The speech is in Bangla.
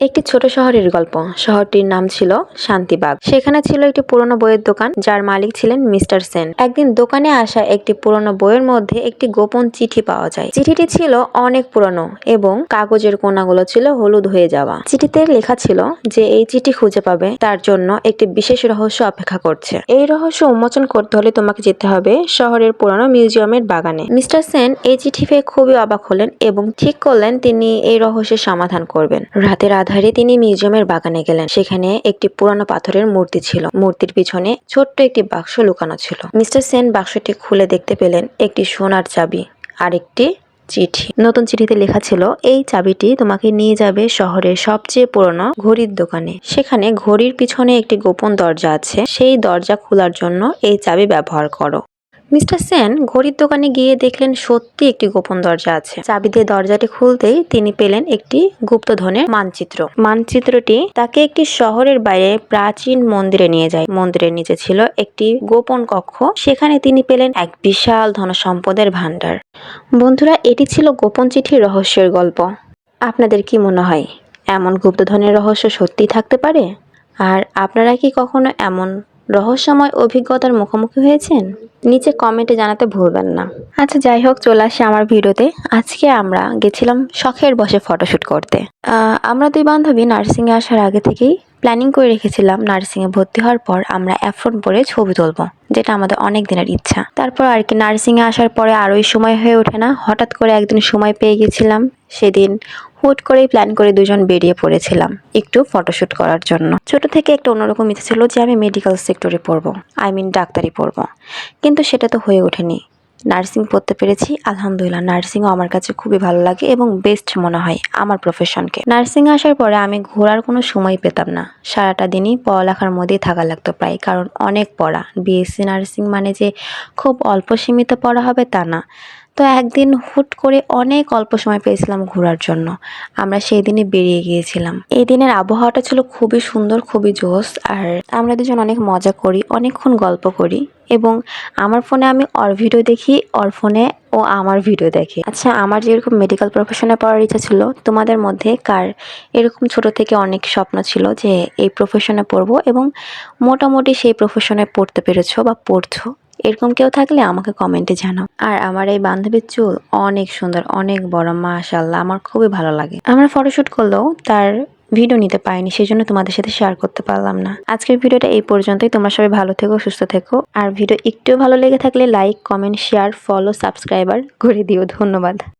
একটি ছোট শহরের গল্প। শহরটির নাম ছিল শান্তিবাগ। সেখানে ছিল একটি পুরনো বইয়ের দোকান, যার মালিক ছিলেন মিস্টার সেন। একদিন দোকানে আসা একটি পুরনো বইয়ের মধ্যে একটি গোপন চিঠি পাওয়া যায়। চিঠিটি ছিল অনেক পুরনো এবং কাগজের কোনাগুলো ছিল হলুদ হয়ে যাওয়া। চিঠিতে লেখা ছিল যে এই চিঠি খুঁজে পাবে, তার জন্য একটি বিশেষ রহস্য অপেক্ষা করছে। এই রহস্য উন্মোচন করতে হলে তোমাকে যেতে হবে শহরের পুরনো মিউজিয়ামের বাগানে। মিস্টার সেন এই চিঠি পেয়ে খুবই অবাক হলেন এবং ঠিক করলেন তিনি এই রহস্যের সমাধান করবেন। রাতের আধারে তিনি মিউজিয়ামের বাগানে গেলেন। সেখানে একটি পুরানো পাথরের মূর্তি ছিল। মূর্তির পিছনে ছোট্ট একটি বাক্স লুকানো ছিল। মিস্টার সেন বাক্সটি খুলে দেখতে পেলেন একটি সোনার চাবি আর একটি চিঠি। নতুন চিঠিতে লেখা ছিল, এই চাবিটি তোমাকে নিয়ে যাবে শহরের সবচেয়ে পুরনো ঘড়ির দোকানে। সেখানে ঘড়ির পিছনে একটি গোপন দরজা আছে। সেই দরজা খোলার জন্য এই চাবি ব্যবহার করো। মিস্টার সেন ঘড়ির দোকানে গিয়ে দেখলেন সত্যি একটি গোপন দরজা আছে। চাবি দিয়ে দরজাটি খুলতেই তিনি পেলেন একটি গুপ্তধনের মানচিত্র। মানচিত্রটি তাকে একটি শহরের বাইরে প্রাচীন মন্দিরে নিয়ে যায়। মন্দিরের নিচে ছিল একটি গোপন কক্ষ। সেখানে তিনি পেলেন এক বিশাল ধন সম্পদের ভাণ্ডার। বন্ধুরা, এটি ছিল গোপন চিঠির রহস্যের গল্প। আপনাদের কি মনে হয়, এমন গুপ্তধনের রহস্য সত্যিই থাকতে পারে? আর আপনারা কি কখনো এমন রহস্যময় অভিজ্ঞতার মুখোমুখি হয়েছেন? নিচে কমেন্টে জানাতে ভুলবেন না। আচ্ছা যাই হোক, চলে আসে আমার ভিডিওতে। আজকে আমরা গেছিলাম শখের বসে ফটোশ্যুট করতে। আমরা দুই বান্ধবী নার্সিংয়ে আসার আগে থেকেই প্ল্যানিং করে রেখেছিলাম নার্সিংয়ে ভর্তি হওয়ার পর আমরা অ্যাফ্রন পরে ছবি তুলবো। যেটা আমাদের অনেক দিনের ইচ্ছা। তারপর আর কি নার্সিংয়ে আসার পরে আরোই সময় হয়ে ওঠে না। হঠাৎ করে একদিন সময় পেয়ে গেছিলাম। সেদিন হুট করেই প্ল্যান করে দুজন বেরিয়ে পড়েছিলাম একটু ফটোশ্যুট করার জন্য। ছোট থেকে একটা অন্যরকম ইচ্ছে ছিল যে আমি মেডিকেল সেক্টরে পড়ব। আই মিন ডাক্তারি পড়ব। কিন্তু সেটা তো হয়ে ওঠেনি। নার্সিং পড়তে পেরেছি, আলহামদুলিল্লাহ। নার্সিংও আমার কাছে খুবই ভালো লাগে এবং বেস্ট মনে হয় আমার প্রফেশনকে নার্সিং আসার পরে আমি ঘোরার কোনো সময় পেতাম না। সারাটা দিনই পড়ালেখার মধ্যেই থাকা লাগতো প্রায়, কারণ অনেক পড়া। বিএসসি নার্সিং মানে যে খুব অল্প সীমিত পড়া হবে তা না। তো একদিন হুট করে অনেক অল্প সময় পেয়েছিলাম ঘোরার জন্য। আমরা সেই দিনে বেরিয়ে গিয়েছিলাম। এই দিনের আবহাওয়াটা ছিল খুবই সুন্দর, খুবই জোস, আর আমরা দুজন অনেক মজা করি, অনেকক্ষণ গল্প করি এবং আমার ফোনে আমি ওর ভিডিও দেখি, ওর ফোনে ও আমার ভিডিও দেখে। আচ্ছা আমার যেরকম মেডিকেল প্রফেশনে পড়ার ইচ্ছা ছিল, তোমাদের মধ্যে কার এরকম ছোট থেকে অনেক স্বপ্ন ছিল যে এই প্রফেশনে পড়ব এবং মোটামুটি সেই প্রফেশনে পড়তে পেরেছ বা পড়ছো? এরকম কেউ থাকলে আমাকে কমেন্টে জানাও। আর আমার এই বান্ধবীর চুল অনেক সুন্দর, অনেক বড় মাশাল্লাহ আমার খুবই ভালো লাগে। আমরা ফটোশ্যুট করলেও তার ভিডিও নিতে পারিনি সেই জন্য তোমাদের সাথে শেয়ার করতে পারলাম না। আজকের ভিডিওটা এই পর্যন্তই, তোমরা সবাই ভালো থেকো, সুস্থ থেকো। আর ভিডিও একটু ভালো লেগে থাকলে like comment share follow subscriber করে দিও, ধন্যবাদ।